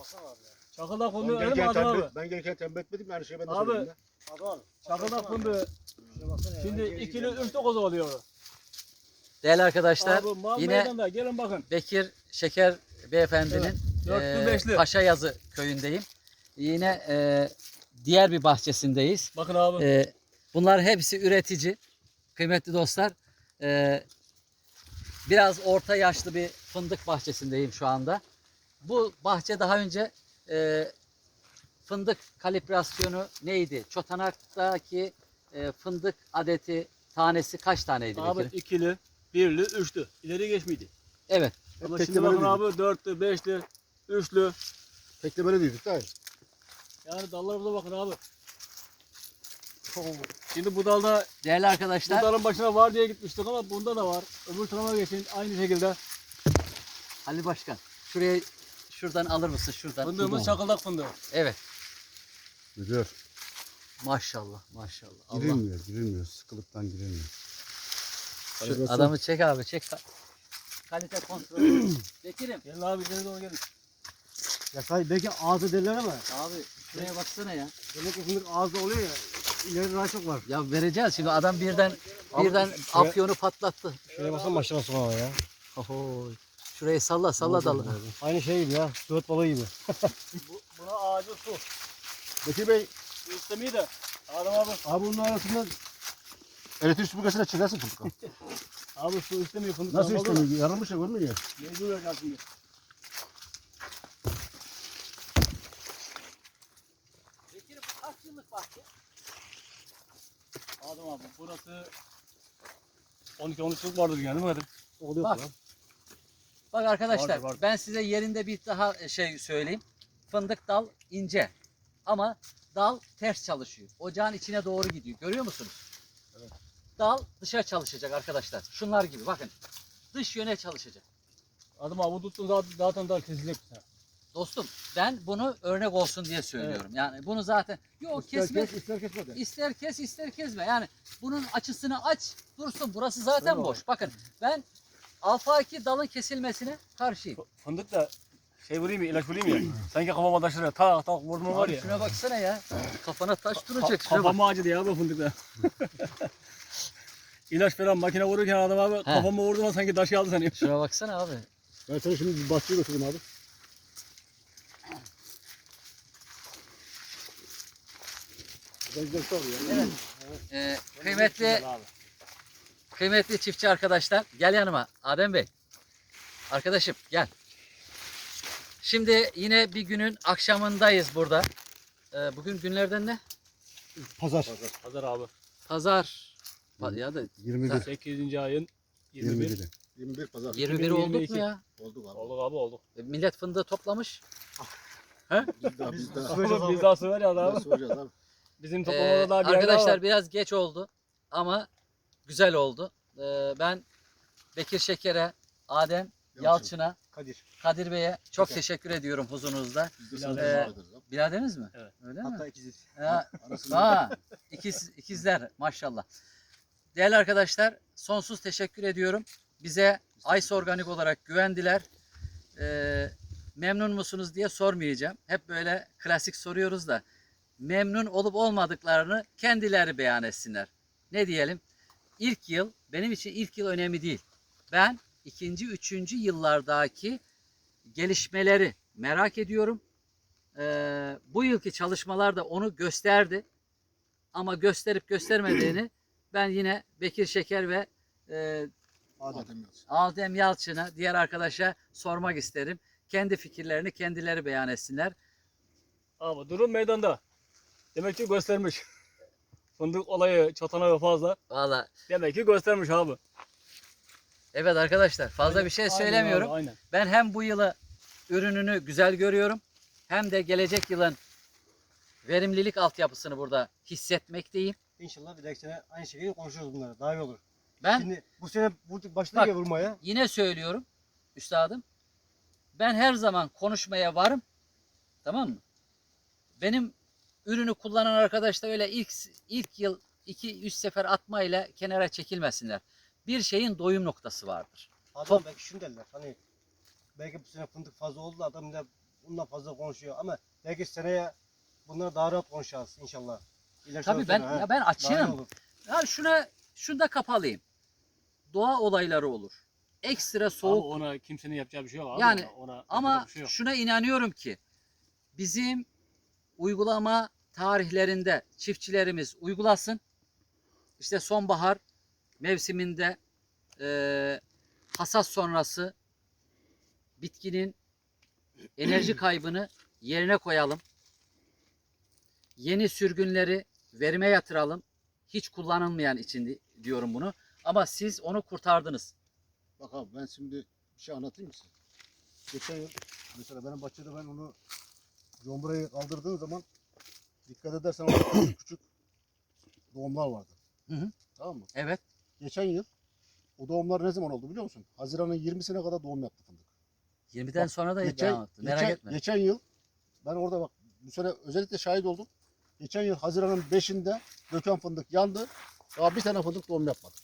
baksana abi. Çakıldak Ben fındığı öyle mi Adem abi? ben gelirken tembel etmedim yani şey ben de Abi, söyledim ya. Adal. Çakıldak fındığı şimdi ikili üç dokuz oluyor. Değerli arkadaşlar Abi mal yine- meydanda gelin bakın. Bekir Şeker beyefendinin Dörtlü e, beşli. Paşa Yazı köyündeyim. Yine e, diğer bir bahçesindeyiz. Bakın abi. E, bunlar hepsi üretici. Kıymetli dostlar. e, biraz orta yaşlı bir fındık bahçesindeyim şu anda. Bu bahçe daha önce e, fındık kalibrasyonu neydi? Çotanak'taki e, fındık adeti tanesi kaç taneydi abi Bekir? ikili, birli, üçlü. İleri geçmeydi. Evet. Ama Tek şimdi de böyle bakın abi dörtlü, beşli, üçlü. Tek de böyle değildik değil. Yani dallarımıza bakın abi. Şimdi bu dalda Değerli bu arkadaşlar dalın başına var diye gitmiştik ama bunda da var. Öbür tarafa geçin aynı şekilde. Ali Başkan şuraya şuradan alır mısın şuradan? Fındığımız çakıldak fındığı. Evet. Gidiyor. Maşallah maşallah. Allah. Girilmiyor, girilmiyor. Sıkılıktan girilmiyor. Şu adamı çek abi çek. Kalite kontrolü. Bekir'im. Gelin abi geri doğru gelin. Ya say belki ağzı derler ama Abi şuraya baksana ya. demek ki fındık ağızda oluyor ya. İleri daha çok var. Ya vereceğiz şimdi adam birden birden afyonu patlattı. Şuraya baksana maşallah subhanallah ya. Oho. Şurayı salla salla dalı. Aynı şey gibi ya. Suat balığı gibi. Bu, buna ağacı su. Bekir Bey, istemeyi de. Adam abi. abi bunun arasında elektrik süpürgesine çıkarsın fındık. Abi su istemiyor fındık. Nasıl istemiyor? Yarılmış ya görmüyor ya. Mecbur vereceğim şimdi. Bekir'im bu kaç yıllık bahçe? Adam abi burası 12-13 yıl vardır yani değil mi? Oluyor Bak. falan. Bak arkadaşlar Vardır, vardır. ben size yerinde bir daha şey söyleyeyim. Fındık dal ince ama dal ters çalışıyor. Ocağın içine doğru gidiyor. Görüyor musunuz? Dal dışa çalışacak arkadaşlar. Şunlar gibi bakın. Dış yöne çalışacak. Adam abi bu tuttun zaten, daha kesilecek. Dostum ben bunu örnek olsun diye söylüyorum. Yani bunu zaten yok İster kesme kes, ister kesme de. ister kes ister kesme. Yani bunun açısını aç dursun. Burası zaten Tamam. boş. Bakın ben 2 dalın kesilmesine karşıyım. Fındık da şey vurayım ya, ilaç vurayım ya. Sanki kafama taşır tak tak vurdum var ya. şuna baksana ya. Kafana taş Ka- duracak. Şuna bak. kafama acıdı ya bu fındıkta. İlaç falan makine vururken adam abi kafama vurdu ama sanki taşı aldı sanıyor. Şuna baksana abi. Ben sana şimdi bir bahçeye götüreyim abi. Ya. Ee, kıymetli kıymetli çiftçi arkadaşlar gel yanıma Adem Bey. Arkadaşım gel. Şimdi yine bir günün akşamındayız burada. Ee, bugün günlerden ne? Pazar. Hazır abi. Pazar. Pa- Ya da 21. 8. ayın 21. 21. 21 pazar. 21 olduk mu 22. ya? Olduk abi. Olduk abi olduk. E, Millet fındığı toplamış. Biz daha biz daha. Biz daha söver ya abi. Nasıl olacağız abi? Bizim Ee, toplamada daha bir daha arkadaşlar biraz geç oldu ama güzel oldu. Ee, ben Bekir Şeker'e, Adem Yalçın'a, Kadir. Kadir Bey'e çok Şeker. teşekkür ediyorum huzurunuzda. Biz de Ee. Biraderiz mi? Evet. Öyle mi? Hatta ikiziz. Ha, ha, ikiz, ikizler maşallah. Değerli arkadaşlar sonsuz teşekkür ediyorum. Bize Ice Organik olarak güvendiler. Ee, memnun musunuz diye sormayacağım. Hep böyle klasik soruyoruz da memnun olup olmadıklarını kendileri beyan etsinler. Ne diyelim? İlk yıl benim için ilk yıl önemli değil. Ben ikinci, üçüncü yıllardaki gelişmeleri merak ediyorum. Ee, bu yılki çalışmalar da onu gösterdi. Ama gösterip göstermediğini ben yine Bekir Şeker ve e, Adem. Yalçın. Adem Yalçın'a, diğer arkadaşa sormak isterim. Kendi fikirlerini kendileri beyan etsinler. Abi durum meydanda. Demek ki göstermiş. Fındık olayı çatanağı fazla. Valla Demek ki göstermiş abi. evet arkadaşlar fazla Aynen, bir şey aynen söylemiyorum. abi, aynen. Ben hem bu yılı ürününü güzel görüyorum hem de gelecek yılın verimlilik altyapısını burada hissetmekteyim. İnşallah bir dahaki sene aynı şekilde konuşuruz bunları. Daha iyi olur. Ben Şimdi bu sene vurduk başladık ya vurmaya. yine söylüyorum üstadım. Ben her zaman konuşmaya varım. Tamam mı? Benim ürünü kullanan arkadaşlar öyle ilk ilk yıl 2-3 sefer atmayla kenara çekilmesinler. Bir şeyin doyum noktası vardır. Adam Top- belki şunu derler. Hani belki bu sene fındık fazla oldu da adam da bundan fazla konuşuyor ama belki seneye bunlar daha rahat konuşacağız inşallah. İlaçtan Tabii ben he. ya ben açığım. Ya şuna şunda kapalıyım. Doğa olayları olur. Ekstra soğuk Abi ona kimsenin yapacağı bir şey yok abi. Yani ona, ona Ama şey yok. şuna inanıyorum ki bizim uygulama tarihlerinde çiftçilerimiz uygulasın. İşte sonbahar mevsiminde eee, hasat sonrası bitkinin enerji kaybını yerine koyalım. Yeni sürgünleri verime yatıralım. Hiç kullanılmayan için di- diyorum bunu. Ama siz onu kurtardınız. Bak abi ben şimdi bir şey anlatayım mı size? Geçen yıl mesela benim bahçede ben onu Jombra'yı kaldırdığım zaman dikkat edersen küçük doğumlar vardı. Hı hı. Tamam mı? Evet. Geçen yıl o doğumlar ne zaman oldu biliyor musun? Haziran'ın 20'sine kadar doğum yaptı fındık. 20'den Bak, sonra da Geçen, devam etti. Merak geçen, etme. geçen yıl ben orada bak bu sene özellikle şahit oldum. Geçen yıl Haziran'ın 5'inde döken fındık yandı. Daha bir tane fındık doğum yapmadı.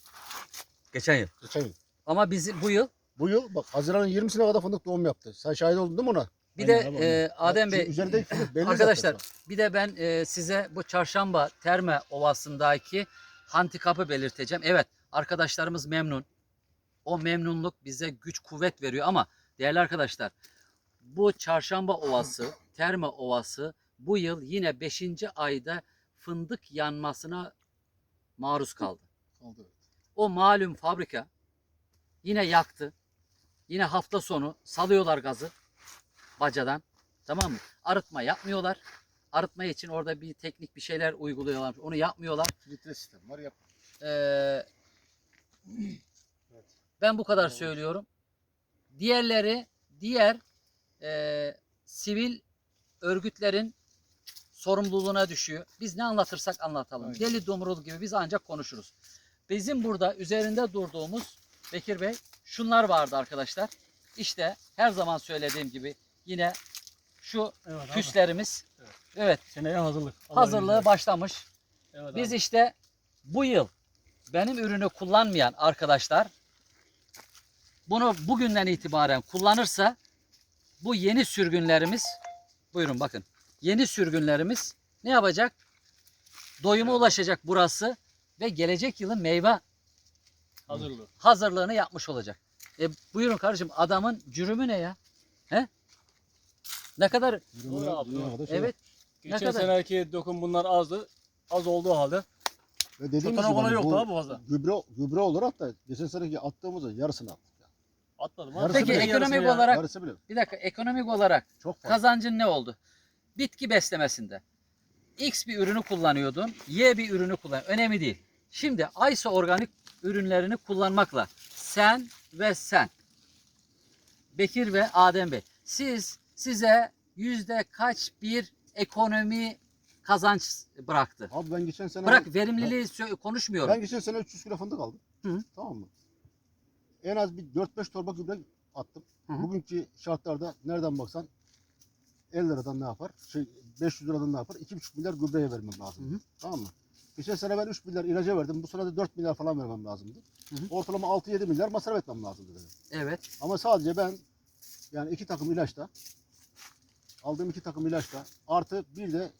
Geçen yıl. Geçen yıl. Ama biz bu yıl Bu yıl bak Haziran'ın 20'sine kadar fındık doğum yaptı. Sen şahit oldun değil mi ona? Bir de Aynen e, Adem Bey belli arkadaşlar zaten. bir de ben e, size bu çarşamba Terme Ovası'ndaki handikapı belirteceğim. Evet arkadaşlarımız memnun. O memnunluk bize güç kuvvet veriyor ama değerli arkadaşlar bu çarşamba ovası, Terme Ovası bu yıl yine 5. ayda fındık yanmasına maruz kaldı. Kaldı. O malum fabrika yine yaktı. Yine hafta sonu salıyorlar gazı bacadan. Tamam mı? Arıtma yapmıyorlar. Arıtma için orada bir teknik bir şeyler uyguluyorlar. Onu yapmıyorlar. Filtre sistem var yap. Ee, ben bu kadar söylüyorum. Diğerleri diğer e, sivil örgütlerin sorumluluğuna düşüyor. Biz ne anlatırsak anlatalım. Aynen. Deli domrul gibi biz ancak konuşuruz. Bizim burada üzerinde durduğumuz Bekir Bey şunlar vardı arkadaşlar. İşte her zaman söylediğim gibi yine şu Evet küslerimiz Evet. evet Seneye hazırlık. Hazırlığı başlamış. Evet Biz abi. işte bu yıl benim ürünü kullanmayan arkadaşlar bunu bugünden itibaren kullanırsa bu yeni sürgünlerimiz buyurun bakın yeni sürgünlerimiz ne yapacak? Doyuma ulaşacak burası ve gelecek yılın meyve hazırlığı. hazırlığını yapmış olacak. E buyurun kardeşim adamın cürümü ne ya? He? Ne kadar abi, doğru. kadar şey evet Geçen kadar? seneki dokun bunlar azdı. Az olduğu halde. Ve dediğim Çatana gibi kolay hani yoktu bu abi fazla. Gübre, gübre olarak da geçen seneki attığımızın yarısını attık. Yani. Atmadım. Yarısı Peki bile, ekonomik yarısı ya. olarak Yarısı bile. bir dakika ekonomik olarak Çok fazla. kazancın ne oldu? Bitki beslemesinde. X bir ürünü kullanıyordun, Y bir ürünü kullan. Önemli değil. Şimdi Aysa organik ürünlerini kullanmakla sen ve sen Bekir ve Adem Bey siz size yüzde kaç bir ekonomi kazanç bıraktı? Abi ben geçen sene Bırak verimliliği sö- konuşmuyorum. ben geçen sene 300 kilo fındık aldım. Hı. Tamam mı? En az bir 4-5 torba gübre attım. Hı hı. Bugünkü şartlarda nereden baksan 50 liradan ne yapar? Şey 500 liradan ne yapar? 2,5 milyar gübreye vermem lazım. Hı hı. Tamam mı? Geçen sene ben 3 milyar ilaca verdim. Bu sene de 4 milyar falan vermem lazımdı. Hı hı. Ortalama 6-7 milyar masraf etmem lazımdı dedim. Evet. Ama sadece ben yani iki takım ilaçta aldığım iki takım ilaçta artı bir de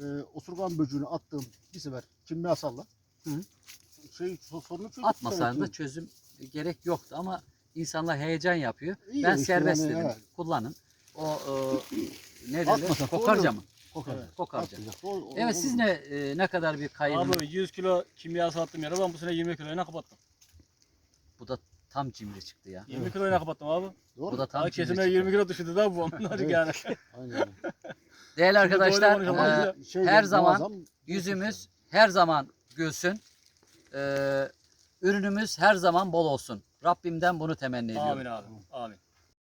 e, osurgan böcüğünü attığım bir sefer kimyasalla Hı şey so- sorunu çözdük. Atmasan da çözüm gerek yoktu ama insanlar heyecan yapıyor. İyi ben işte serbest yani, dedim. evet. Kullanın. O e, ne Atmasak olur. Kokarca mı? Kokar. Evet, kokarca. Evet siz ne e, ne kadar bir kaybı? Abi 100 kilo kimyasal attım yere ben bu sene 20 kiloyla kapattım. Tam cimri çıktı ya. 20 kiloyla kapattım abi. Doğru. Bu da tam Daha cimri kesime çıktı. 20 kilo düşürdü daha bu onlarcık Evet. yani. Aynen. Değerli arkadaşlar e, şey her zaman muazzam yüzümüz her zaman gülsün. E, ürünümüz her zaman bol olsun. Rabbimden bunu temenni ediyorum. Amin abi.